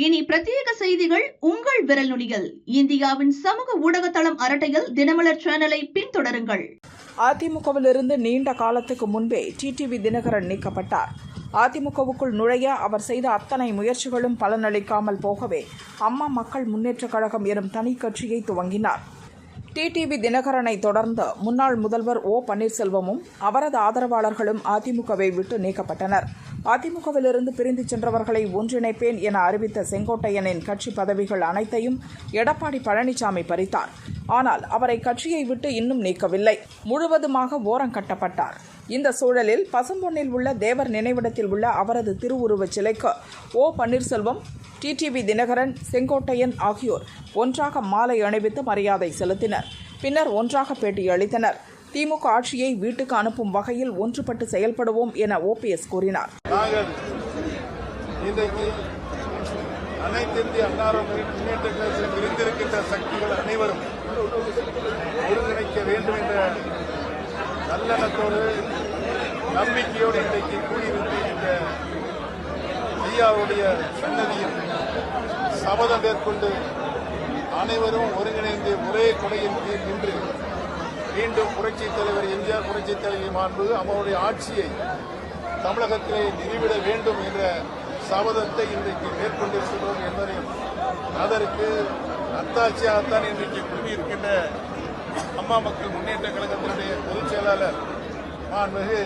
இனி பிரத்யேக செய்திகள் உங்கள் விரல் நுனியில். இந்தியாவின் சமூக ஊடக தளம் அரட்டையில் தினமலர் சேனலை பின்தொடருங்கள். அதிமுகவிலிருந்து நீண்ட காலத்துக்கு முன்பே டிடிவி தினகரன் நீக்கப்பட்டார். அதிமுகவுக்குள் நுழைய அவர் செய்த அத்தனை முயற்சிகளும் பலனளிக்காமல் போகவே அம்மா மக்கள் முன்னேற்றக் கழகம் எனும் தனி கட்சியை துவங்கினார். டிடிவி தினகரனை தொடர்ந்து முன்னாள் முதல்வர் ஓ பன்னீர்செல்வமும் அவரது ஆதரவாளர்களும் அதிமுகவை விட்டு நீக்கப்பட்டனர். அதிமுகவிலிருந்து பிரிந்து சென்றவர்களை ஒன்றிணைப்பேன் என அறிவித்த செங்கோட்டையனின் கட்சி பதவிகள் அனைத்தையும் எடப்பாடி பழனிசாமி பறித்தார். ஆனால் அவரை கட்சியை விட்டு இன்னும் நீக்கவில்லை. முழுவதுமாக ஓரங்கட்டப்பட்டார் இந்த சூழலில் பசும்பொன்னில் உள்ள தேவர் நினைவிடத்தில் உள்ள அவரது திருவுருவச் சிலைக்கு ஓ பன்னீர்செல்வம் டிடிவி தினகரன் செங்கோட்டையன் ஆகியோர் ஒன்றாக மாலை அணிவித்து மரியாதை செலுத்தினர். பின்னர் ஒன்றாக பேட்டியளித்தனர் திமுக ஆட்சியை வீட்டுக்கு அனுப்பும் வகையில் ஒன்றுபட்டு செயல்படுவோம் என ஓபிஎஸ் கூறினார். இன்றைக்கு அனைத்து இந்திய முன்னேற்ற கழகத்தில் இருந்திருக்கின்ற சக்திகள் அனைவரும் ஒருங்கிணைக்க வேண்டும் என்ற நல்லெண்ணத்தோடு நம்பிக்கையோடு இன்றைக்கு ஐயாவுடைய சன்னதியில் சபதம் மேற்கொண்டு அனைவரும் ஒருங்கிணைந்து ஒரே கொடையின் கீழ் நின்று மீண்டும் புரட்சித் தலைவர் எம்ஜிஆர் புரட்சித் தலைவர் மாண்பு அவருடைய ஆட்சியை தமிழகத்திலே நிறுவிட வேண்டும் என்ற சபதத்தை இன்றைக்கு மேற்கொண்டிருக்கிறோம் என்பதையும் அதற்கு அத்தாட்சியாகத்தான் இன்றைக்கு குழுமியிருக்கின்ற அம்மா மக்கள் முன்னேற்ற கழகத்தினுடைய பொதுச் செயலாளர் மாண்புமிகு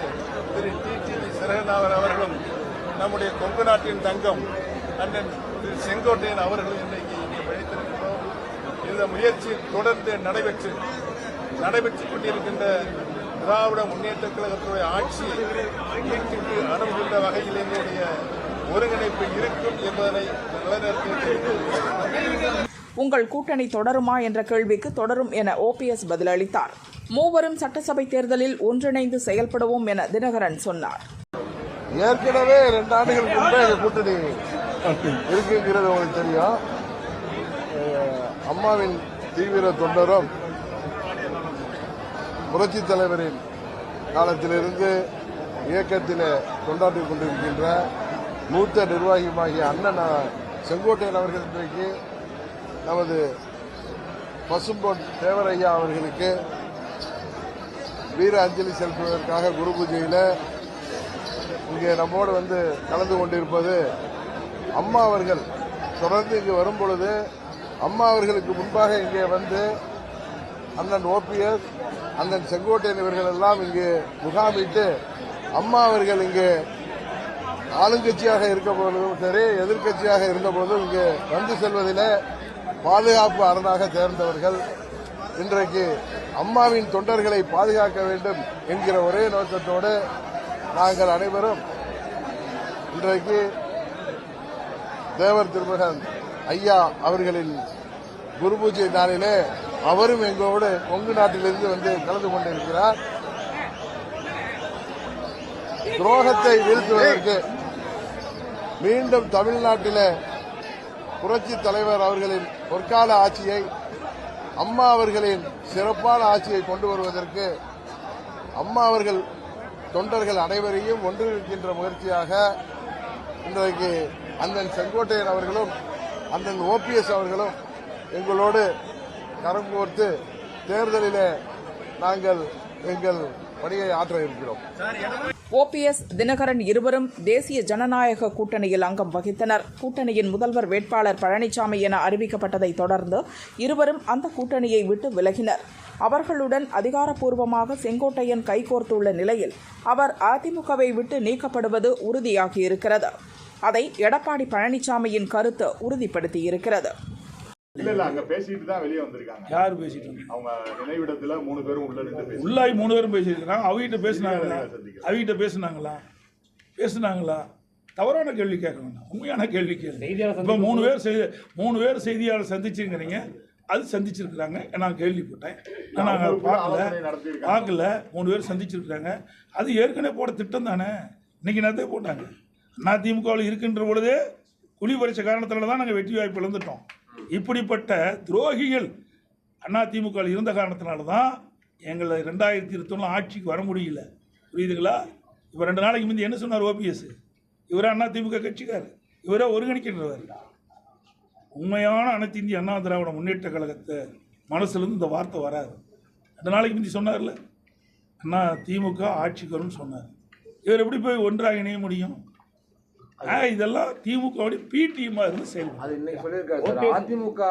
திரு டி. டி. சரகநாதன் அவர்களும் நம்முடைய கொங்கு நாட்டின் தங்கம் அண்ணன் திரு செங்கோட்டையன் அவர்கள் இன்றைக்கு இங்கே படைத்திருக்கிறோம் இந்த முயற்சி தொடர்ந்து நடைபெற்று நடைபெற்றுக் கொண்டிருக்கின்ற திராவிட முன்னேற்ற கழகத்துடைய ஆட்சி வீட்டுக்கு அனுப்புகின்ற வகையில் எங்களுடைய ஒருங்கிணைப்பு இருக்கும் என்பதனை நிலைநிறுத்தி உங்கள் கூட்டணி தொடருமா என்ற கேள்விக்கு தொடரும் என ஓபிஎஸ் பதிலளித்தார். மூவரும் சட்டசபை தேர்தலில் ஒன்றிணைந்து செயல்படுவோம் என தினகரன் சொன்னார். ஏற்கனவே ரெண்டு ஆண்டுகளுக்கு முன்பே எங்க கூட்டணி இருக்குங்கிறது உங்களுக்கு தெரியும். அம்மாவின் தீவிர தொண்டரும் புரட்சி தலைவரின் காலத்திலிருந்து இயக்கத்தில் கொண்டாடிக் கொண்டிருக்கின்ற மூத்த நிர்வாகியுமாகிய அண்ணன் செங்கோட்டையன் அவர்கள் இன்றைக்கு நமது பசும்பொன் தேவரையா அவர்களுக்கு வீர அஞ்சலி செலுத்துவதற்காக குரு பூஜையில் இங்கே நம்மோடு வந்து கலந்து கொண்டிருப்பது அம்மா அவர்கள். தொடர்ந்து இங்கு வரும் பொழுது அம்மா அவர்களுக்கு முன்பாக இங்கே வந்து அண்ணன் ஓபிஎஸ் அண்ணன் செங்கோட்டையன் இவர்கள் எல்லாம் இங்கு முகாமிட்டு அம்மா அவர்கள் இங்கு ஆளுங்கட்சியாக இருக்க போதும் சரி எதிர்க்கட்சியாக இருந்த போதும் இங்கு வந்து செல்வதிலே பாதுகாப்பு அரணாக தேர்ந்தவர்கள் இன்றைக்கு அம்மாவின் தொண்டர்களை பாதுகாக்க வேண்டும் என்கிற ஒரே நோக்கத்தோடு நாங்கள் அனைவரும் இன்றைக்கு தேவர் திருமகன் ஐயா அவர்களின் குரு பூஜை நாளிலே அவரும் எங்களோடு கொங்கு நாட்டிலிருந்து வந்து கலந்து கொண்டிருக்கிறார். துரோகத்தை வீழ்த்துவதற்கு மீண்டும் தமிழ்நாட்டிலே புரட்சி தலைவர் அவர்களின் பொற்கால ஆட்சியை அம்மா அவர்களின் சிறப்பான ஆட்சியை கொண்டு வருவதற்கு அம்மா அவர்கள் தொண்டர்கள் அனைவரையும் ஒன்றிருக்கின்ற முயற்சியாக இன்றைக்கு அண்ணன் செங்கோட்டையன் அவர்களும் அண்ணன் ஓபிஎஸ் அவர்களும் எங்களோடு கரம் கோர்த்து தேர்தலிலே நாங்கள் எங்கள் பணியை ஆற்ற இருக்கிறோம். ஓபிஎஸ் தினகரன் இருவரும் தேசிய ஜனநாயக கூட்டணியில் அங்கம் வகித்தனர். கூட்டணியின் முதல்வர் வேட்பாளர் பழனிசாமி என அறிவிக்கப்பட்டதை தொடர்ந்து இருவரும் அந்த கூட்டணியை விட்டு விலகினர். அவர்களுடன் அதிகாரப்பூர்வமாக செங்கோட்டையன் கைகோர்த்துள்ள நிலையில் அவர் அதிமுகவை விட்டு நீக்கப்படுவது உறுதியாகியிருக்கிறது. அதை எடப்பாடி பழனிசாமியின் கருத்து உறுதிப்படுத்தியிருக்கிறது. இல்ல இல்ல அங்க பேசிட்டு தான் வெளியே வந்திருக்காங்க. யார் பேசிட்டு? அவங்க நினைவிடத்துல மூணு பேரும் உள்ள நின்று பேசி உள்ளாகி மூணு பேரும் பேசியிருக்கிறாங்க. அவகிட்ட பேசுனாங்களா? அவகிட்ட பேசுனாங்களா? பேசுனாங்களா? தவறான கேள்வி கேட்க வேண்டாம் உண்மையான கேள்வி கேள்வி இப்போ மூணு பேர் செய்தி மூணு பேர் செய்தியாளர் சந்திச்சுங்கிறீங்க அது சந்திச்சிருக்கிறாங்க. நான் கேள்விப்பட்டேன். நான் பார்க்கல. பார்க்கல. மூணு பேர் சந்திச்சிருக்கிறாங்க. அது ஏற்கனவே போட திட்டம் தானே. இன்னைக்கு நேரத்தே போட்டாங்க? அதிமுகவில் இருக்கின்ற பொழுதே குழி பறிச்ச காரணத்தினால தான் நாங்கள் வெற்றி வாய்ப்பு இழந்துட்டோம் இப்படிப்பட்ட துரோகிகள் அதிமுகவில் இருந்த காரணத்தினால தான் எங்களை ரெண்டாயிரத்தி இருபத்தொன்னு ஆட்சிக்கு வர முடியல. புரியுதுங்களா? இப்போ ரெண்டு நாளைக்கு முந்தி என்ன சொன்னார் ஓபிஎஸ்? இவரே அதிமுக கட்சிக்கார் இவரே ஒருங்கிணைக்கின்றவர். உண்மையான அனைத்து இந்திய அண்ணா திராவிட முன்னேற்ற கழகத்தை மனசுலேருந்து இந்த வார்த்தை வராது. ரெண்டு நாளைக்கு முந்தி சொன்னார்ல? அண்ணா திமுக ஆட்சிக்கு வரும்னு சொன்னார். இவர் எப்படி போய் ஒன்றாக இணைய முடியும்? இதெல்லாம் திமுகவுடைய பி டீமாக இருந்து செயல்படும் அது இன்னைக்கு சொல்லியிருக்காரு சார். அதிமுக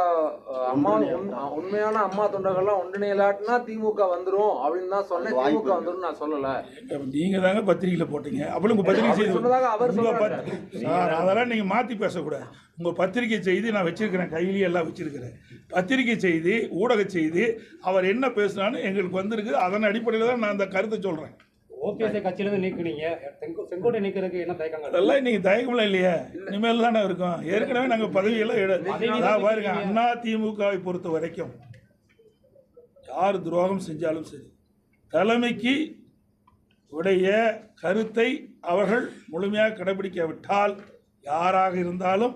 அம்மா உண்- உண்மையான அம்மா தொண்டர்கள்லாம் ஒன்றிணையலாட்டினா திமுக வந்துரும் அப்படின்னு தான் சொன்னேன். திமுக வந்துரும் நான் சொல்லல. நீங்க தாங்க பத்திரிகையில போட்டீங்க. அப்படி உங்க பத்திரிகை செய்தி சொன்னதாக அவர் சார் அதெல்லாம் நீங்க மாத்தி பேசக்கூடாது. உங்க பத்திரிகை செய்தி நான் வச்சிருக்கிறேன். கையிலேயே எல்லாம் வச்சிருக்கிறேன். பத்திரிகை செய்தி ஊடக செய்தி அவர் என்ன பேசினான்னு எங்களுக்கு வந்திருக்கு. அதன் அடிப்படையில் தான் நான் அந்த கருத்தை சொல்றேன். ஓபிஎஸ்ஐ கட்சியிலிருந்து நீக்குனீங்க. செங்கோ- செங்கோட்டை நீக்கிறதுக்கு என்ன தயக்கங்கள்? அதெல்லாம் இன்னைக்கு தயக்கம்லாம் இல்லையே. இனிமேல் தானே இருக்கும். ஏற்கனவே நாங்க பதவியெல்லாம் பாருங்க அண்ணா திமுகவை பொறுத்த வரைக்கும் யார் துரோகம் செஞ்சாலும் சரி தலைமைக்கு உடைய கருத்தை அவர்கள் முழுமையாக கடைபிடிக்காவிட்டால் யாராக இருந்தாலும்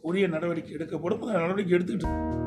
உரிய நடவடிக்கை எடுக்கப்படும். நடவடிக்கை எடுத்துக்கிட்டு